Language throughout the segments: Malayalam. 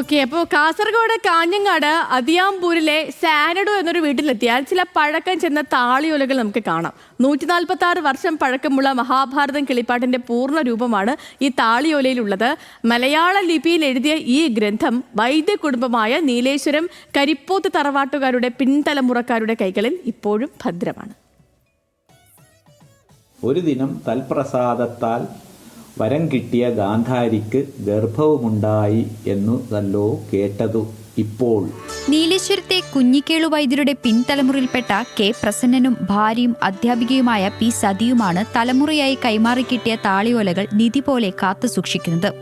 ഓക്കെ അപ്പോൾ കാസർഗോഡ് കാഞ്ഞങ്ങാട് അതിയാമ്പൂരിലെ സാനഡോ എന്നൊരു വീട്ടിലെത്തിയാൽ ചില പഴക്കം ചെന്ന താളിയോലകൾ നമുക്ക് കാണാം. നൂറ്റി നാൽപ്പത്തി ആറ് വർഷം പഴക്കമുള്ള മഹാഭാരതം കിളിപ്പാട്ടിന്റെ പൂർണ രൂപമാണ് ഈ താളിയോലയിലുള്ളത്. മലയാള ലിപിയിൽ എഴുതിയ ഈ ഗ്രന്ഥം വൈദ്യ കുടുംബമായ നീലേശ്വരം കരിപ്പോത്ത് തറവാട്ടുകാരുടെ പിൻതലമുറക്കാരുടെ കൈകളിൽ ഇപ്പോഴും ഭദ്രമാണ്. ഒരു ദിനം തൽപ്രസാദത്താൽ വരം കിട്ടിയ ഗാന്ധാരിക്ക് ഗർഭവുമുണ്ടായി എന്നു നല്ലോ കേട്ടതു ഇപ്പോൾ. നീലേശ്വരത്തെ കുഞ്ഞിക്കേളു വൈദ്യരുടെ പിൻതലമുറയിൽപ്പെട്ട കെ. പ്രസന്നനും ഭാര്യയും അധ്യാപികയുമായ പി. സതിയുമാണ് തലമുറയായി കൈമാറി കിട്ടിയ താളിയോലകൾ നിധി പോലെ കാത്തു സൂക്ഷിക്കുന്നത്.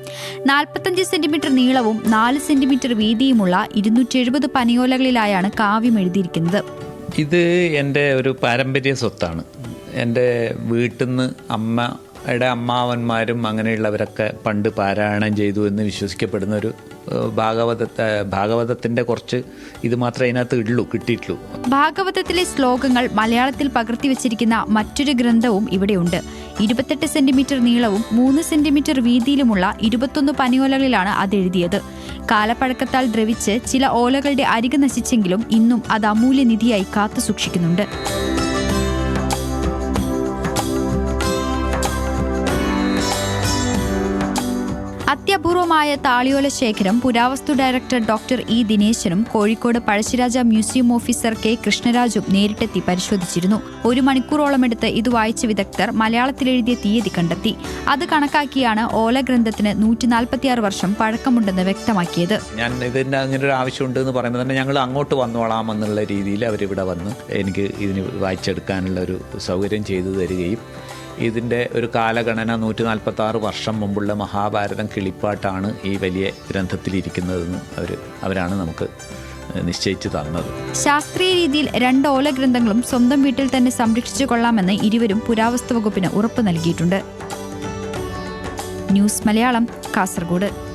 നാൽപ്പത്തഞ്ച് സെന്റിമീറ്റർ നീളവും നാല് സെന്റിമീറ്റർ വീതിയുമുള്ള ഇരുന്നൂറ്റി എഴുപത് പനിയോലകളിലായാണ് കാവ്യം എഴുതിയിരിക്കുന്നത്. ഇത് എന്റെ ഒരു പാരമ്പര്യ സ്വത്താണ്. എന്റെ വീട്ടിൽ നിന്ന് അമ്മയുടെ അമ്മാവന്മാരും അങ്ങനെയുള്ളവരൊക്കെ പണ്ട് പാരായണം ചെയ്തു എന്ന് വിശ്വസിക്കപ്പെടുന്ന ഒരു ഭാഗവത ഭാഗവതത്തെ ഭാഗവതത്തിന്റെ കുറച്ച് ഇത് മാത്രമേ അതിനകത്ത് ഉള്ളൂ കിട്ടിയിട്ടുള്ളൂ. ഭാഗവതത്തിലെ ശ്ലോകങ്ങൾ മലയാളത്തിൽ പകർത്തി വെച്ചിരിക്കുന്ന മറ്റൊരു ഗ്രന്ഥവും ഇവിടെയുണ്ട്. ഇരുപത്തെട്ട് സെന്റിമീറ്റർ നീളവും മൂന്ന് സെന്റിമീറ്റർ വീതിയിലുമുള്ള ഇരുപത്തൊന്ന് പനിയോലകളിലാണ് അത് എഴുതിയത്. കാലപ്പഴക്കത്താൽ ദ്രവിച്ച് ചില ഓലകളുടെ അരികെ നശിച്ചെങ്കിലും ഇന്നും അത് അമൂല്യനിധിയായി കാത്തു സൂക്ഷിക്കുന്നുണ്ട്. അത്യപൂർവമായ താളിയോല ശേഖരം പുരാവസ്തു director doctor E ദിനേശനും Kozhikode Pazhassiraja museum officer K കൃഷ്ണരാജും നേരിട്ടെത്തി പരിശോധിച്ചിരുന്നു. ഒരു മണിക്കൂറോളം എടുത്ത് ഇത് വായിച്ച വിദഗ്ധർ മലയാളത്തിലെഴുതിയ തീയതി കണ്ടെത്തി. അത് കണക്കാക്കിയാണ് ഓല ഗ്രന്ഥത്തിന് നൂറ്റിനാൽപ്പത്തിയാറ് വർഷം പഴക്കമുണ്ടെന്ന് വ്യക്തമാക്കിയത്. ഞാൻ ഇതിന്റെ അങ്ങനെ ഒരു ആവശ്യമുണ്ട് എന്ന് പറയുമ്പോൾ തന്നെ ഞങ്ങൾ അങ്ങോട്ട് വന്നോളാം എന്നുള്ള രീതിയിൽ അവരിവിടെ വന്ന് എനിക്ക് ഇതിന് വായിച്ചെടുക്കാനുള്ള ഒരു സൗകര്യം ചെയ്തു തരികയും ഇതിന്റെ ഒരു കാലഗണന നൂറ്റി നാൽപ്പത്തി ആറ് വർഷം മുമ്പുള്ള മഹാഭാരതം കിളിപ്പാട്ടാണ് ഈ വലിയ ഗ്രന്ഥത്തിലിരിക്കുന്നതെന്ന് അവർ അവരാണ് നമുക്ക് നിശ്ചയിച്ചു തന്നത്. ശാസ്ത്രീയ രീതിയിൽ രണ്ട് ഓല ഗ്രന്ഥങ്ങളും സ്വന്തം വീട്ടിൽ തന്നെ സംരക്ഷിച്ചു കൊള്ളാമെന്ന് ഇരുവരും പുരാവസ്തു വകുപ്പിന് ഉറപ്പ് നൽകിയിട്ടുണ്ട്. ന്യൂസ് മലയാളം കാസർഗോഡ്.